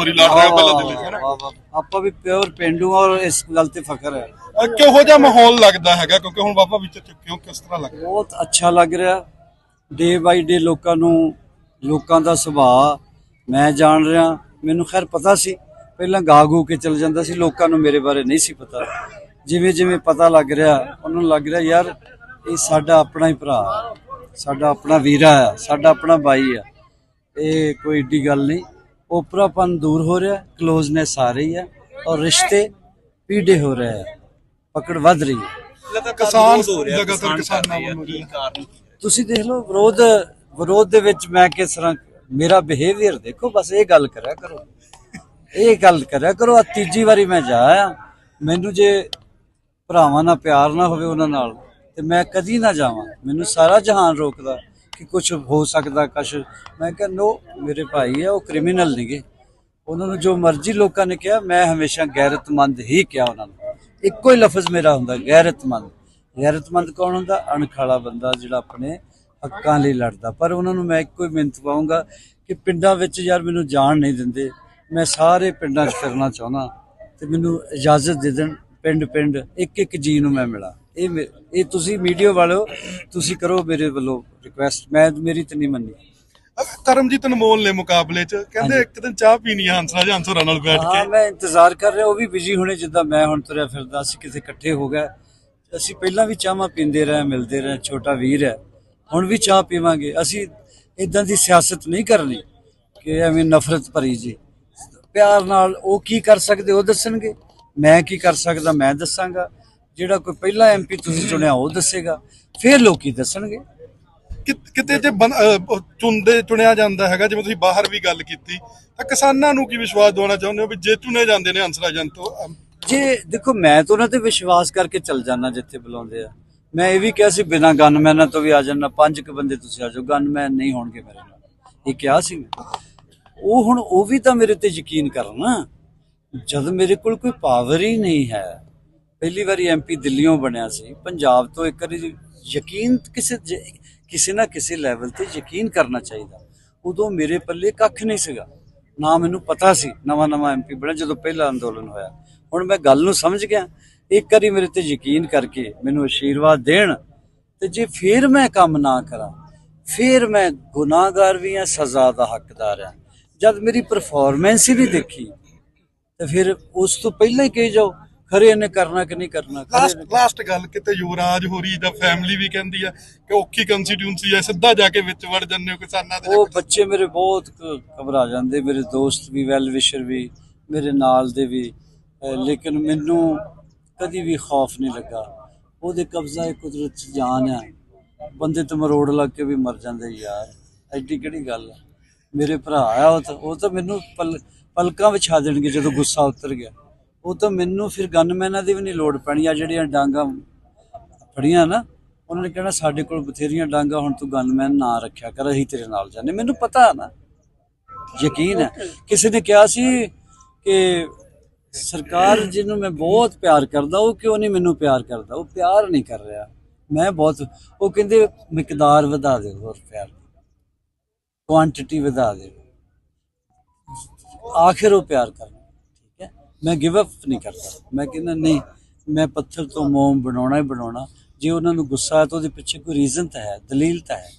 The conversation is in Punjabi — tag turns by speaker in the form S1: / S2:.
S1: ਹੋਰੀ ਲੜ ਰਿਹਾ ਪਹਿਲਾਂ ਦਿੱਲੀ 'ਚ, ਹੈ ਨਾ।
S2: ਆਪਾਂ ਵੀ ਪਿਓਰ ਪਿੰਡੂ ਔਰ ਇਸ ਗੱਲ ਤੇ ਫਖਰ ਹੈ।
S1: ਅਹ ਕਿਹੋ ਜਿਹਾ ਮਾਹੌਲ ਲੱਗਦਾ ਹੈਗਾ? ਕਿਉਂਕਿ ਹੁਣ ਬਾਬਾ ਵਿੱਚ ਚੁੱਕੇ ਹੋ ਕਿਸ ਤਰ੍ਹਾਂ ਲੱਗਦਾ?
S2: ਬਹੁਤ ਅੱਛਾ ਲੱਗ ਰਿਹਾ। ਡੇ ਬਾਈ ਡੇ ਲੋਕਾਂ ਨੂੰ ਲੋਕਾਂ ਦਾ ਸੁਭਾਅ ਮੈਂ ਜਾਣ ਰਿਹਾ। ਮੈਨੂੰ ਖੈਰ ਪਤਾ ਸੀ। ਪਹਿਲਾਂ ਗਾ ਗੂ ਕੇ ਚਲ ਜਾਂਦਾ ਸੀ। ਲੋਕਾਂ ਨੂੰ ਮੇਰੇ ਬਾਰੇ ਨਹੀਂ ਸੀ ਪਤਾ। ਜਿਵੇਂ ਜਿਵੇਂ ਪਤਾ ਲੱਗ ਰਿਹਾ ਉਹਨਾਂ ਨੂੰ ਲੱਗ ਰਿਹਾ ਯਾਰ ਇਹ ਸਾਡਾ ਆਪਣਾ ਹੀ ਭਰਾ ਆ, ਸਾਡਾ ਆਪਣਾ ਵੀਰਾ ਆ ਸਾਡਾ ਆਪਣਾ ਬਾਈ ਆ ਇਹ ਕੋਈ ਏਡੀ ਗੱਲ ਨਹੀਂ। ਓਪਰਾਪਨ ਦੂਰ ਹੋ ਰਿਹਾ ਕਲੋਜ਼ਨੈਸ ਆ ਰਹੀ ਹੈ ਔਰ ਰਿਸ਼ਤੇ ਪੀੜੇ ਹੋ ਰਹੇ ਆ ਪਕੜ ਵੱਧ ਰਹੀ ਹੈ।
S1: ਕਿਸਾਨ ਲਗਾਤਾਰ ਕਿਸਾਨਾਂ ਵੱਲੋਂ
S3: ਕੀ ਕਾਰਨ?
S2: ਤੁਸੀਂ ਦੇਖ ਲਓ ਵਿਰੋਧ ਵਿਰੋਧ ਦੇ ਵਿੱਚ ਮੈਂ ਕਿਸ ਤਰ੍ਹਾਂ ਮੇਰਾ ਬਿਹੇਵੀਅਰ ਦੇਖੋ ਬਸ ਇਹ ਗੱਲ ਕਰਿਆ ਕਰੋ। ਇਹ ਗੱਲ ਕਰਿਆ ਕਰੋ ਆ ਤੀਜੀ ਵਾਰੀ ਮੈਂ ਜਾਇਆ ਮੈਨੂੰ ਜੇ ਭਰਾਵਾਂ ਨਾਲ ਪਿਆਰ ਨਾ ਹੋਵੇ ਉਹਨਾਂ ਨਾਲ ਤੇ ਮੈਂ ਕਦੀ ਨਾ ਜਾਵਾਂ। ਮੈਨੂੰ ਸਾਰਾ ਜਹਾਨ ਰੋਕਦਾ। ਕਿ ਕੁਝ ਹੋ ਸਕਦਾ, ਕੁਛ। ਮੈਂ ਕਿਹਾ, ਨੋ, ਮੇਰੇ ਭਾਈ ਆ, ਉਹ ਕ੍ਰਿਮੀਨਲ ਨਹੀਂਗੇ ਉਹਨਾਂ ਨੂੰ ਜੋ ਮਰਜ਼ੀ ਲੋਕਾਂ ਨੇ ਕਿਹਾ, ਮੈਂ ਹਮੇਸ਼ਾ ਗੈਰਤਮੰਦ ਹੀ ਕਿਹਾ ਉਹਨਾਂ ਨੂੰ। ਇੱਕੋ ਹੀ ਲਫ਼ਜ਼ ਮੇਰਾ ਹੁੰਦਾ, ਗੈਰਤਮੰਦ। ਗੈਰਤਮੰਦ ਕੌਣ ਹੁੰਦਾ? ਅਣਖਾਲਾ ਬੰਦਾ ਜਿਹੜਾ ਆਪਣੇ ਹੱਕਾਂ ਲਈ ਲੜਦਾ। ਪਰ ਉਹਨਾਂ ਨੂੰ ਮੈਂ ਇੱਕੋ ਹੀ ਮਿਹਨਤ ਪਾਉਂਗਾ ਕਿ ਪਿੰਡਾਂ ਵਿੱਚ ਯਾਰ ਮੈਨੂੰ ਜਾਣ ਨਹੀਂ ਦਿੰਦੇ। ਮੈਂ ਸਾਰੇ ਪਿੰਡਾਂ 'ਚ ਫਿਰਨਾ ਚਾਹੁੰਦਾ ਤੇ ਮੈਨੂੰ ਇਜਾਜ਼ਤ ਦੇ ਦੇਣ ਪਿੰਡ ਪਿੰਡ ਇੱਕ ਇੱਕ ਜੀ ਨੂੰ ਮੈਂ ਮਿਲਾਂ। ਇਹ ਮੇ- ਇਹ ਤੁਸੀਂ ਮੀਡੀਆ ਵਾਲਿਓ ਤੁਸੀਂ ਕਰੋ ਮੇਰੇ ਵੱਲੋਂ ਰਿਕੁਐਸਟ ਮੈਂ ਮੇਰੀ ਤੇ ਨਹੀਂ ਮੰਨੀ।
S1: ਅਹ ਕਰਮਜੀਤ ਅਨਮੋਲ ਨੇ ਮੁਕਾਬਲੇ 'ਚ ਕਹਿੰਦੇ ਇੱਕ ਦਿਨ ਚਾਹ ਪੀਣੀ ਆ ਹੰਸਰਾਜ ਹੰਸੋਰਾ ਨਾਲ ਬੈਠ
S2: ਹਾਂ
S1: ਕੇ
S2: ਮੈਂ ਇੰਤਜ਼ਾਰ ਕਰ ਰਿਹਾ ਉਹ ਵੀ ਬਿਜ਼ੀ ਹੋਣੇ ਜਿੱਦਾਂ ਮੈਂ ਹੁਣ ਤੁਰਿਆ ਫਿਰਦਾ ਅਸੀਂ ਕਿਤੇ ਇਕੱਠੇ ਹੋ ਗਏ। ਅਸੀਂ ਪਹਿਲਾਂ ਵੀ ਚਾਹਾਂ ਪੀਂਦੇ ਰਹੇ ਮਿਲਦੇ ਰਹੇ ਛੋਟਾ ਵੀਰ ਹੈ। ਹੁਣ ਵੀ ਚਾਹ ਪੀਵਾਂਗੇ। ਅਸੀਂ ਇਦਾਂ ਦੀ ਸਿਆਸਤ ਨਹੀਂ ਕਰਨੀ ਕਿ ਐਵੇਂ ਨਫ਼ਰਤ ਭਰੀ ਜੀ। ਪਿਆਰ ਨਾਲ ਉਹ ਕੀ ਕਰ ਸਕਦੇ ਉਹ ਦੱਸਣਗੇ। ਮੈਂ ਕੀ ਕਰ ਸਕਦਾ ਮੈਂ ਦੱਸਾਂਗਾ। ਜਿਹੜਾ ਕੋਈ ਪਹਿਲਾ ਐਮਪੀ ਤੁਸੀਂ ਚੁਣਿਆ ਉਹ ਦੱਸੇਗਾ ਫਿਰ ਲੋਕੀ ਦੱਸਣਗੇ।
S1: ਕਿ- ਕਿਤੇ ਜੇ ਬਨ- ਅਹ ਉਹ ਚੁਣਦੇ ਚੁਣਿਆ ਜਾਂਦਾ ਹੈਗਾ ਜਿਵੇਂ ਤੁਸੀਂ ਬਾਹਰ ਵੀ ਗੱਲ ਕੀਤੀ ਤਾਂ ਕਿਸਾਨਾਂ ਨੂੰ ਕੀ ਵਿਸ਼ਵਾਸ ਦਿਵਾਉਣਾ ਚਾਹੁੰਦੇ ਹੋ ਵੀ ਜੇ ਚੁਣੇ ਜਾਂਦੇ ਨੇ ਹੰਸਰਾਜਨ ਤੋਂ ਅਮ,
S2: ਜੇ ਦੇਖੋ ਮੈਂ ਤਾਂ ਉਹਨਾਂ ਤੇ ਵਿਸ਼ਵਾਸ ਕਰਕੇ ਚੱਲ ਜਾਣਾ ਜਿੱਥੇ ਬੁਲਾਉਂਦੇ ਆ। ਮੈਂ ਇਹ ਵੀ ਕਿਹਾ ਸੀ ਬਿਨਾਂ ਗਨਮੈਨਾਂ ਤੋਂ ਵੀ ਆ ਜਾਣਾ ਪੰਜ ਕੁ ਬੰਦੇ ਤੁਸੀਂ ਆ ਜਾਓ ਗਨਮੈਨ ਨਹੀਂ ਹੋਣਗੇ ਮੇਰੇ ਨਾਲ। ਇਹ ਕਿਹਾ ਸੀ ਮੈਂ। ਉਹ ਹੁਣ ਉਹ ਵੀ ਤਾਂ ਮੇਰੇ ਤੇ ਯਕੀਨ ਕਰਨ ਜਦ ਮੇਰੇ ਕੋਲ ਕੋਈ ਪਾਵਰ ਹੀ ਨਹੀਂ ਹੈ ਪਹਿਲੀ ਵਾਰੀ ਐਮਪੀ ਦਿੱਲੀੋਂ ਬਣਿਆ ਸੀ, ਪੰਜਾਬ ਤੋਂ ਇੱਕ ਵਾਰੀ ਯਕੀਨ ਕਿਸੇ ਕਿਸੇ ਨਾ ਕਿਸੇ ਲੈਵਲ ਤੇ ਯਕੀਨ ਕਰਨਾ ਚਾਹੀਦਾ। ਉਦੋਂ ਮੇਰੇ ਪੱਲੇ ਕੱਖ ਨਹੀਂ ਸੀਗਾ, ਨਾ ਮੈਨੂੰ ਪਤਾ ਸੀ, ਨਵਾਂ ਨਵਾਂ ਐਮਪੀ ਬਣਿਆ ਜਦੋਂ ਪਹਿਲਾ ਅੰਦੋਲਨ ਹੋਇਆ। ਹੁਣ ਮੈਂ ਗੱਲ ਨੂੰ ਸਮਝ ਗਿਆ, ਇੱਕ ਵਾਰੀ ਮੇਰੇ ਤੇ ਯਕੀਨ ਕਰਕੇ ਮੈਨੂੰ ਆਸ਼ੀਰਵਾਦ ਦੇਣ ਤੇ ਜੇ ਫਿਰ ਮੈਂ ਕੰਮ ਨਾ ਕਰਾਂ, ਫਿਰ ਮੈਂ ਗੁਨਾਹਗਾਰ ਵੀ ਆ ਸਜ਼ਾ ਦਾ ਹੱਕਦਾਰ ਆ ਜਦ ਮੇਰੀ ਪਰਫਾਰਮੈਂਸ ਹੀ ਨਹੀਂ ਦੇਖੀ, ਤੇ ਫਿਰ ਉਸ ਤੋਂ ਪਹਿਲਾਂ ਹੀ ਕਹੀ ਜਾਓ ਖਰੇ ਇਹਨੇ ਕਰਨਾ ਕਿ ਨਹੀਂ ਕਰਨਾ?
S1: ਲਾਸਟ ਲਾਸਟ ਗੱਲ ਕਿਤੇ ਯੁਵਰਾਜ ਹੋਰੀ ਦਾ ਫੈਮਿਲੀ ਵੀ ਕਹਿੰਦੀ ਆ ਕਿ ਔਖੀ ਕੰਸਟੀਟਿਊਂਸੀ ਹੈ ਸਿੱਧਾ ਜਾ ਕੇ ਵਿੱਚ ਵੜ ਹੋ ਕਿਸਾਨਾਂ ਦੇ
S2: ਉਹ ਬੱਚੇ ਮੇਰੇ ਬਹੁਤ ਘਬਰਾ ਜਾਂਦੇ ਮੇਰੇ ਦੋਸਤ ਵੀ ਵੈਲ ਵਿਸ਼ਰ ਵੀ ਮੇਰੇ ਨਾਲ ਦੇ ਵੀ। ਲੇਕਿਨ ਮੈਨੂੰ ਕਦੀ ਵੀ ਖੌਫ ਨਹੀਂ ਲੱਗਾ। ਉਹਦੇ ਕਬਜ਼ਾ ਹੈ ਕੁਦਰਤ ਚ ਜਾਨ ਹੈ ਬੰਦੇ ਤੇ ਮਰੋੜ ਲੱਗ ਕੇ ਵੀ ਮਰ ਜਾਂਦੇ ਯਾਰ। ਐਡੀ ਕਿਹੜੀ ਗੱਲ ਹੈ ਮੇਰੇ ਭਰਾ ਆ ਉਹ ਤਾਂ ਮੈਨੂੰ ਪਲ ਪਲਕਾਂ ਵਿਛਾ ਦੇਣਗੇ ਜਦੋਂ ਗੁੱਸਾ ਉਤਰ ਗਿਆ। ਉਹ ਤਾਂ ਮੈਨੂੰ ਫਿਰ ਗਨਮੈਨਾਂ ਦੀ ਵੀ ਨਹੀਂ ਲੋੜ ਪੈਣੀ ਆ ਜਿਹੜੀਆਂ ਡਾਂਗਾ ਫੜੀਆਂ ਨਾ ਉਹਨਾਂ ਨੇ ਕਹਿਣਾ ਸਾਡੇ ਕੋਲ ਬਥੇਰੀਆਂ ਡਾਂਗਾ ਹੁਣ ਤੂੰ ਗਨਮੈਨ ਨਾ ਰੱਖਿਆ ਕਰ ਅਸੀਂ ਤੇਰੇ ਨਾਲ ਜਾਂਦੇ। ਮੈਨੂੰ ਪਤਾ ਨਾ ਯਕੀਨ ਹੈ। ਕਿਸੇ ਨੇ ਕਿਹਾ ਸੀ ਕਿ ਸਰਕਾਰ ਜਿਹਨੂੰ ਮੈਂ ਬਹੁਤ ਪਿਆਰ ਕਰਦਾ ਉਹ ਕਿਉਂ ਨਹੀਂ ਮੈਨੂੰ ਪਿਆਰ ਕਰਦਾ? ਉਹ ਪਿਆਰ ਨਹੀਂ ਕਰ ਰਿਹਾ। ਮੈਂ ਬਹੁਤ ਉਹ ਕਹਿੰਦੇ ਮਿਕਦਾਰ ਵਧਾ ਦੇ ਹੋਰ ਪਿਆਰ ਕੁਆਂਟੀਟੀ ਵਧਾ ਦੇ ਆਖਿਰ ਉਹ ਪਿਆਰ ਹੈ ਮੈਂ ਗਿਵ ਅਪ ਨਹੀਂ ਕਰਦਾ। ਮੈਂ ਕਹਿੰਦਾ ਨਹੀਂ, ਮੈਂ ਪੱਥਰ ਤੋਂ ਮੋਮ ਬਣਾਉਣਾ ਹੀ ਬਣਾਉਣਾ। ਜੇ ਉਹਨਾਂ ਨੂੰ ਗੁੱਸਾ ਹੈ ਤਾਂ ਉਹਦੇ ਪਿੱਛੇ ਕੋਈ ਰੀਜ਼ਨ ਤਾਂ ਹੈ, ਦਲੀਲ ਤਾਂ ਹੈ।